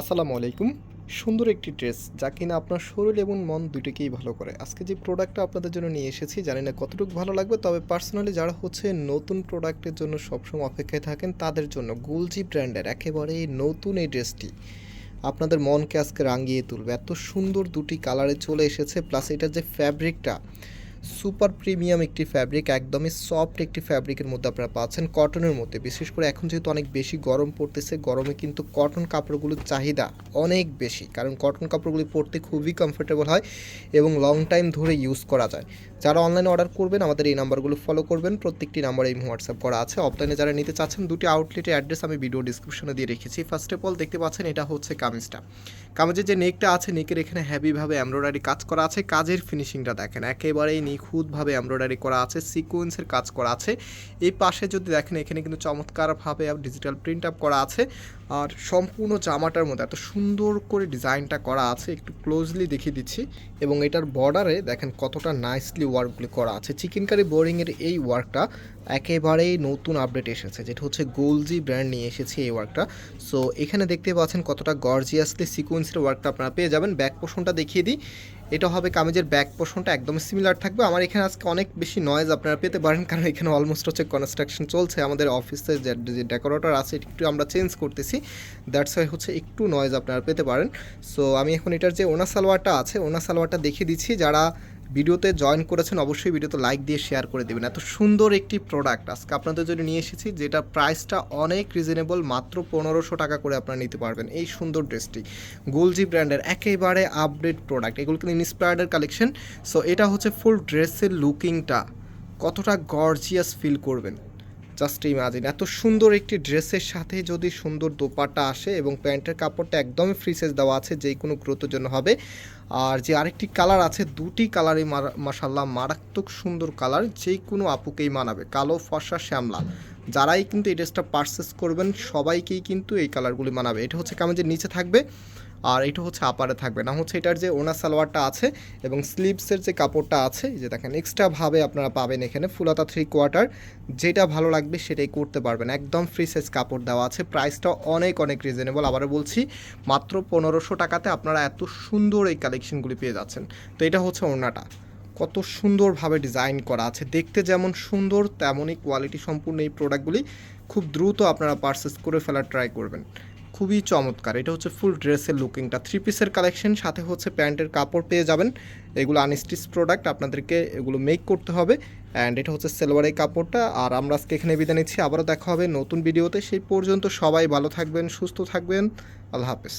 আসসালামু আলাইকুম। সুন্দর একটি ড্রেস, যা কিনা আপনার শরীর এবং মন দুটোকেই ভালো করে। আজকে যে প্রোডাক্টটা আপনাদের জন্য নিয়ে এসেছি, জানি না কতটুকু ভালো লাগবে, তবে পার্সোনালি যারা হচ্ছে নতুন প্রোডাক্টের জন্য সবসময় অপেক্ষায় থাকেন, তাদের জন্য গুলজি ব্র্যান্ডের একেবারে নতুন এই ড্রেসটি। আপনাদের মনকে আজকে রাঙিয়ে তুলবে। এত সুন্দর দুটি কালারে চলে এসেছে প্লাস এটার যে ফ্যাব্রিকটা সুপার প্রিমিয়াম একটি ফ্যাব্রিক, একদমই সফট একটি ফ্যাব্রিকের মধ্যে আপনারা পাচ্ছেন কটনের মধ্যে। বিশেষ করে এখন যেহেতু অনেক বেশি গরম পড়তেছে, গরমে কিন্তু কটন কাপড়গুলোর চাহিদা অনেক বেশি, কারণ কটন কাপড়গুলি পরতে খুবই কমফোর্টেবল হয় এবং লং টাইম ধরে ইউজ করা যায়। যারা অনলাইনে অর্ডার করবেন, আমাদের এই নাম্বারগুলো ফলো করবেন। প্রত্যেকটি নাম্বার এই হোয়াটসঅ্যাপ করা আছে। অফলাইনে যারা নিতে চাচ্ছেন, দুটি আউটলেটের অ্যাড্রেস আমি ভিডিও ডিসক্রিপশনে দিয়ে রেখেছি। ফার্স্ট অফ অল দেখতে পাচ্ছেন এটা হচ্ছে কামিজটা। কামিজের যে নেকটা আছে নেকের এখানে হ্যাভিভাবে এমব্রয়ডারি কাজ করা আছে। কাজের ফিনিশিংটা দেখেন, একেবারেই নিখুঁতভাবে এমব্রয়ডারি করা আছে সিকোয়েন্সের কাজ করা আছে। এই পাশে যদি দেখেন, এখানে কিন্তু চমৎকারভাবে ডিজিটাল প্রিন্ট আপ করা আছে। আর সম্পূর্ণ জামাটার মধ্যে এত সুন্দর করে ডিজাইনটা করা আছে, একটু ক্লোজলি দেখিয়ে দিচ্ছি। এবং এটার বর্ডারে দেখেন কতটা নাইসলি ওয়ার্কগুলি করা আছে। চিকেন কারি বোরিংয়ের এই ওয়ার্কটা একেবারেই নতুন আপডেট এসেছে, যেটা হচ্ছে গোলজি ব্র্যান্ড নিয়ে এসেছে এই ওয়ার্কটা সো এখানে দেখতে পাচ্ছেন কতটা গর্জিয়াসলি সিকোয়েন্সের ওয়ার্কটা আপনারা পেয়ে যাবেন। ব্যাক পোর্শনটা দেখিয়ে দিই। এটা হবে কামিজের ব্যাক পোর্শনটা একদম সিমিলার থাকবে। আমার এখানে আজকে অনেক বেশি নয়েজ আপনারা পেতে পারেন, কারণ এখানে অলমোস্ট হচ্ছে কনস্ট্রাকশন চলছে। আমাদের অফিসে যে ডেকোরেটর আছে একটু আমরা চেঞ্জ করতেছি। দ্যাটস ওয়াই হচ্ছে একটু নয়েজ আপনারা পেতে পারেন। সো আমি এখন এটার যে, ওনা সালোয়ারটা আছে, ওনা সালোয়ারটা দেখিয়ে দিচ্ছি। যারা ভিডিওতে জয়েন করেছেন, অবশ্যই ভিডিওতে লাইক দিয়ে শেয়ার করে দেবেন। এত সুন্দর একটি প্রোডাক্ট আজকে আপনাদের জন্য নিয়ে এসেছি যেটা প্রাইসটা অনেক রিজনেবল মাত্র পনেরোশো টাকা করে আপনারা নিতে পারবেন এই সুন্দর ড্রেসটি গোলজি ব্র্যান্ডের একেবারে আপডেট প্রোডাক্ট এগুলো কিন্তু ইন্সপায়ার্ডের কালেকশন সো এটা হচ্ছে ফুল ড্রেসের লুকিংটা কতটা গর্জিয়াস ফিল করবেন। জাস্ট ইমাজিন, এত সুন্দর একটি ড্রেসের সাথে যদি সুন্দর দোপাটা আসে এবং প্যান্টের কাপড়টা একদমই ফ্রি সাইজ দেওয়া আছে যেই কোনো গ্রোথের জন্য হবে। আর যে আরেকটি কালার আছে, দুটি কালারই মাসাল্লাহ মারাত্মক সুন্দর কালার যেই কোনো আপুকেই মানাবে, কালো, ফর্সা, শ্যামলা। যারাই কিন্তু এই ড্রেসটা পারচেস করবেন, সবাইকেই কিন্তু এই কালারগুলি মানাবে। এটা হচ্ছে কামেজের নিচে থাকবে। আর এটা হচ্ছে আপারে থাকবে। না হচ্ছে এটার যে ওনা সালোয়ারটা আছে এবং স্লিভসের যে কাপড়টা আছে যে দেখেন এক্সট্রাভাবে আপনারা পাবেন এখানে ফুলাতা থ্রি কোয়ার্টার যেটা ভালো লাগবে সেটাই করতে পারবেন। একদম ফ্রি সাইজ কাপড় দেওয়া আছে। প্রাইসটা অনেক অনেক রিজনেবল আবারও বলছি, মাত্র পনেরোশো টাকাতে আপনারা এত সুন্দর এই কালেকশনগুলি পেয়ে যাচ্ছেন। তো এটা হচ্ছে ওনাটা। কত সুন্দরভাবে ডিজাইন করা আছে। দেখতে যেমন সুন্দর, তেমনই কোয়ালিটি সম্পূর্ণ এই প্রোডাক্টগুলি খুব দ্রুত আপনারা পারচেস করে ফেলার ট্রাই করবেন। খুবই চমৎকার। এটা হচ্ছে ফুল ড্রেসের লুকিংটা থ্রি পিসের কালেকশন সাথে হচ্ছে প্যান্টের কাপড় পেয়ে যাবেন। এগুলো আনস্টিচ প্রোডাক্ট আপনাদেরকে এগুলো মেক করতে হবে। অ্যান্ড এটা হচ্ছে সেলোয়ারের কাপড়টা। আর আমরা আজকে এখানে বিদায় নিচ্ছি। আবারও দেখা হবে নতুন ভিডিওতে সেই পর্যন্ত সবাই ভালো থাকবেন, সুস্থ থাকবেন। আল্লাহ হাফেজ।